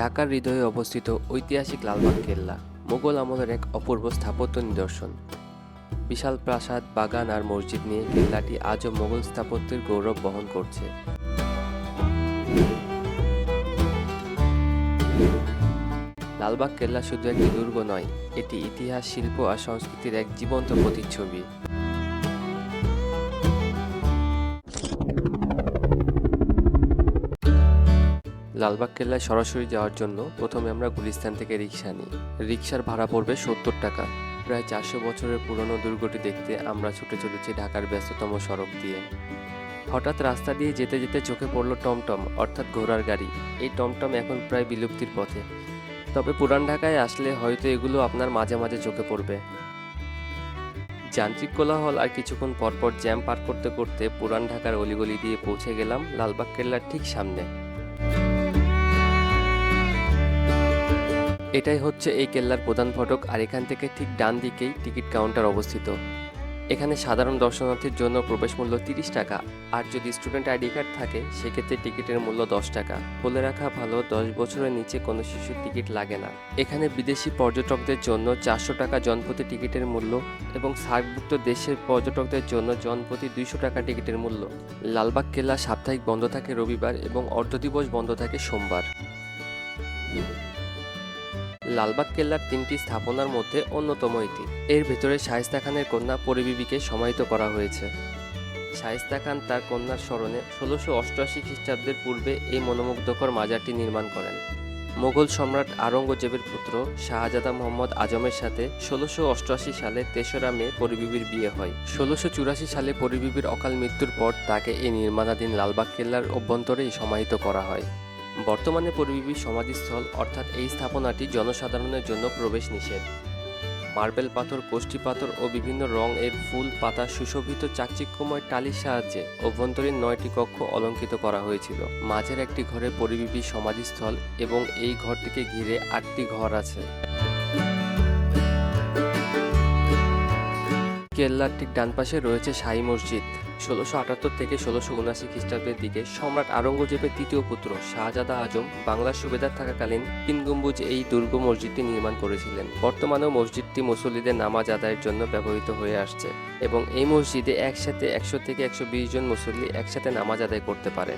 ঢাকার হৃদয়ে অবস্থিত ঐতিহাসিক লালবাগ কেল্লা, মোগল আমলের এক অপূর্ব স্থাপত্য নিদর্শন। বিশাল প্রাসাদ, বাগান আর মসজিদ নিয়ে কেল্লাটি আজও মোগল স্থাপত্যের গৌরব বহন করছে। লালবাগ কেল্লা শুধু একটি দুর্গ নয়, এটি ইতিহাস, শিল্প আর সংস্কৃতির এক জীবন্ত প্রতিচ্ছবি। লালবাগ কেল্লায় সরাসরি যাওয়ার জন্য প্রথমে আমরা গুলিস্তান থেকে রিক্সা নিই। রিক্সার ভাড়া পড়বে সত্তর টাকা। প্রায় চারশো বছরের পুরনো দুর্গটি দেখতে আমরা ছুটে চলেছি ঢাকার ব্যস্ততম সড়ক দিয়ে। হঠাৎ রাস্তা দিয়ে যেতে যেতে চোখে পড়ল টমটম, অর্থাৎ ঘোড়ার গাড়ি। এই টমটম এখন প্রায় বিলুপ্তির পথে। তবে পুরান ঢাকায় আসলে হয়তো এগুলো আপনার মাঝে মাঝে চোখে পড়বে। যান্ত্রিক কোলাহল আর কিছুক্ষণ পরপর জ্যাম পার করতে করতে পুরান ঢাকার অলিগলি দিয়ে পৌঁছে গেলাম লালবাগ কেল্লার ঠিক সামনে। এটাই হচ্ছে এই কেল্লার প্রধান ফটক, আর এখান থেকে ঠিক ডান দিকেই টিকিট কাউন্টার অবস্থিত। এখানে সাধারণ দর্শনার্থীর জন্য প্রবেশ মূল্য তিরিশ টাকা, আর যদি স্টুডেন্ট আইডি কার্ড থাকে, সেক্ষেত্রে টিকিটের মূল্য দশ টাকা। বলে রাখা ভালো, দশ বছরের নিচে কোনো শিশুর টিকিট লাগে না। এখানে বিদেশি পর্যটকদের জন্য চারশো টাকা জনপ্রতি টিকিটের মূল্য এবং সার্কভুক্ত দেশের পর্যটকদের জন্য জনপ্রতি দুইশো টাকা টিকিটের মূল্য। লালবাগ কেল্লা সাপ্তাহিক বন্ধ থাকে রবিবার এবং অর্ধদিবস বন্ধ থাকে সোমবার। লালবাগ কেল্লার তিনটি স্থাপনার মধ্যে অন্যতম এটি। এর ভেতরে শায়েস্তা খানের কন্যা পরিবিবিকে সমাহিত করা হয়েছে। শায়েস্তা খান তার কন্যার স্মরণে ষোলোশো অষ্টআশি খ্রিস্টাব্দের পূর্বে এই মনোমুগ্ধকর মাজারটি নির্মাণ করেন। মোগল সম্রাট আরঙ্গজেবের পুত্র শাহজাদা মোহাম্মদ আজমের সাথে ষোলোশো অষ্টআশি সালে তেসরা মে পরিবিবির বিয়ে হয়। ষোলোশো চুরাশি সালে পরিবিবির অকাল মৃত্যুর পর তাকে এই নির্মাণাধীন লালবাগ কেল্লার অভ্যন্তরেই সমাহিত করা হয়। বর্তমানে পরিবিবির সমাধিস্থল, অর্থাৎ এই স্থাপনাটি জনসাধারণের জন্য প্রবেশ নিষেধ। মার্বেল পাথর, কোষ্ঠী পাথর ও বিভিন্ন রং এর ফুল, পাতা, সুশোভিত চাকচিক্যময় টালির সাহায্যে অভ্যন্তরীণ নয়টি কক্ষ অলঙ্কৃত করা হয়েছিল। মাঝের একটি ঘরে পরিবিবির সমাধিস্থল এবং এই ঘরটিকে ঘিরে আটটি ঘর আছে। কেল্লার ঠিক ডান পাশে রয়েছে শাহী মসজিদ। ষোলোশো আটাত্তর থেকে ষোলোশো উনআশি খ্রিস্টাব্দের দিকে সম্রাট আরঙ্গজেবের তৃতীয় পুত্র শাহজাদা আজম বাংলার সুবেদার থাকাকালীন তিন এই দুর্গ মসজিদটি নির্মাণ করেছিলেন। বর্তমানেও মসজিদটি মুসল্লিদের নামাজ আদায়ের জন্য ব্যবহৃত হয়ে আসছে এবং এই মসজিদে একসাথে একশো থেকে একশো বিশ জন মুসল্লি একসাথে নামাজ আদায় করতে পারে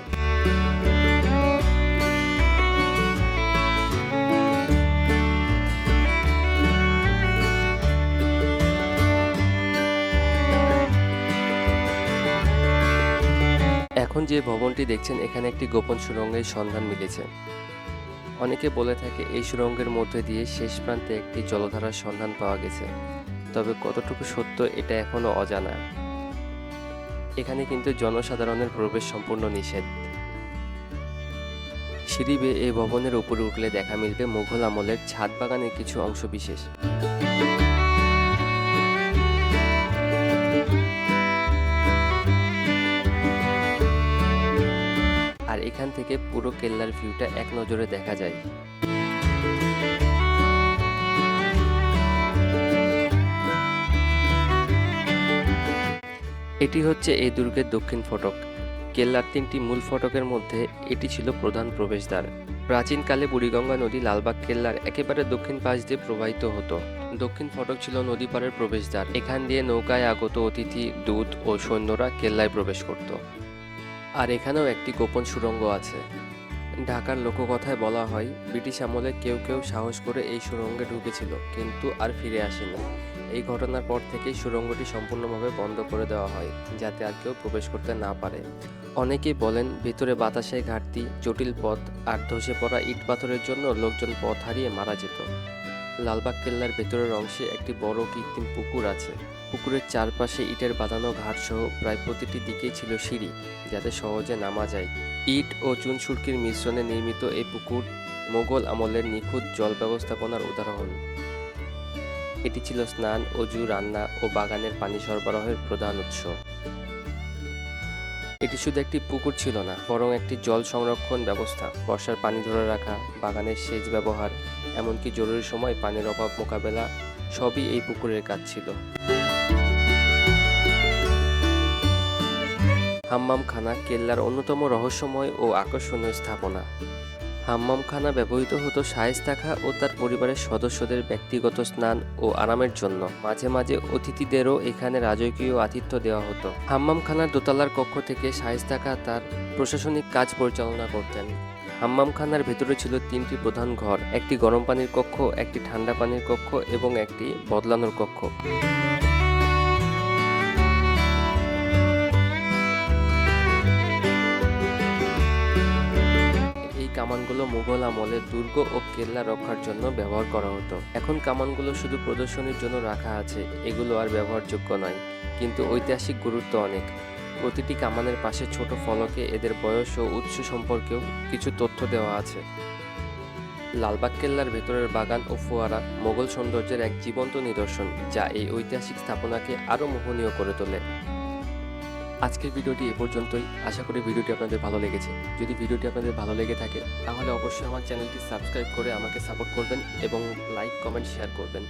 এখন যে ভবনটি দেখছেন, এখানে একটি গোপন সুরঙ্গের সন্ধান মিলেছে। অনেকে বলে থাকে, এই সুরঙ্গের মধ্যে দিয়ে শেষ প্রান্তে একটি জলধারার সন্ধান পাওয়া গেছে। তবে কতটুকু সত্য, এটা এখনও অজানা। এখানে কিন্তু জনসাধারণের প্রবেশ সম্পূর্ণ নিষেধ। সিঁড়ি বেয়ে এই ভবনের উপরে উঠলে দেখা মিলবে মুঘল আমলের ছাদ বাগানের কিছু অংশ বিশেষ। এখান থেকে পুরো কেল্লার ভিউটা এক নজরে দেখা যায়। এটি হচ্ছে এই দুর্গের দক্ষিণ ফটক। কেল্লার তিনটি মূল ফটকের মধ্যে এটি ছিল প্রধান প্রবেশদ্বার। প্রাচীনকালে বুড়িগঙ্গা নদী লালবাগ কেল্লার একেবারে দক্ষিণ পাশ দিয়ে প্রবাহিত হতো। দক্ষিণ ফটক ছিল নদী পাড়ের প্রবেশদ্বার। এখান দিয়ে নৌকায় আগত অতিথি, দূত ও সৈন্যরা কেল্লায় প্রবেশ করত। আর এখানেও একটি গোপন সুড়ঙ্গ আছে। ঢাকার লোককথায় বলা হয়, ব্রিটিশ আমলে কেউ কেউ সাহস করে এই সুড়ঙ্গে ঢুকেছিল, কিন্তু আর ফিরে আসেনি। এই ঘটনার পর থেকেই সুড়ঙ্গটি সম্পূর্ণভাবে বন্ধ করে দেওয়া হয়, যাতে আর কেউ প্রবেশ করতে না পারে। অনেকেই বলেন, ভিতরে বাতাসের ঘাটতি, জটিল পথ, আর ধসে পড়া ইট পাথরের জন্য লোকজন পথ হারিয়ে মারা যেত। লালবাগ কেল্লার ভেতরের অংশে একটি বড় কৃত্রিম পুকুর আছে। পুকুরের চারপাশে ইটের বাঁধানো ঘাট সহ প্রায় প্রতিটি দিকেই ছিল সিঁড়ি, যাতে সহজে নামা যায়। ইট ও চুন সুরকির মিশ্রণে নির্মিত এই পুকুর মোগল আমলের নিখুঁত জল ব্যবস্থাপনার উদাহরণ। এটি ছিল স্নান, অজু, রান্না ও বাগানের পানি সরবরাহের প্রধান উৎস। এটি শুধু একটি পুকুর ছিল না, বরং একটি জল সংরক্ষণ ব্যবস্থা। বর্ষার পানি ধরে রাখা, বাগানের সেচ ব্যবহার, এমনকি জরুরি সময় পানির অভাব মোকাবেলা, সবই এই পুকুরের কাজ ছিল। হাম্মামখানা কেল্লার অন্যতম রহস্যময় ও আকর্ষণীয় স্থাপনা। হাম্মামখানা ব্যবহৃত হতো শায়েস্তা খাঁ ও তার পরিবারের সদস্যদের ব্যক্তিগত স্নান ও আরামের জন্য। মাঝে মাঝে অতিথিদেরও এখানে রাজকীয় আতিথ্য দেওয়া হতো। হাম্মামখানার দোতলার কক্ষ থেকে শায়েস্তা খাঁ তার প্রশাসনিক কাজ পরিচালনা করতেন। হাম্মামখানার ভেতরে ছিল তিনটি প্রধান ঘর, একটি গরম পানির কক্ষ, একটি ঠান্ডা পানির কক্ষ এবং একটি বদলানোর কক্ষ। কামানগুলো মুঘল আমলে দুর্গ ও কেল্লা রক্ষার জন্য ব্যবহার করা হতো। এখন কামানগুলো শুধু প্রদর্শনীর জন্য রাখা আছে, এগুলো আর ব্যবহারযোগ্য নয়, কিন্তু ঐতিহাসিক গুরুত্ব অনেক। প্রতিটি কামানের পাশে ছোট ফলকে, এদের বয়স ও উৎস সম্পর্কেও কিছু তথ্য দেওয়া আছে। লালবাগ কেল্লার ভেতরের বাগান ও ফোয়ারা মোগল সৌন্দর্যের এক জীবন্ত নিদর্শন, যা এই ঐতিহাসিক স্থাপনাকে আরও মোহনীয় করে তোলে। আজকের ভিডিওটি এ পর্যন্তই। আশা করি ভিডিওটি আপনাদের ভালো লেগেছে। যদি ভিডিওটি আপনাদের ভালো লেগে থাকে, তাহলে অবশ্যই আমার চ্যানেলটি সাবস্ক্রাইব করে আমাকে সাপোর্ট করবেন এবং লাইক, কমেন্ট, শেয়ার করবেন।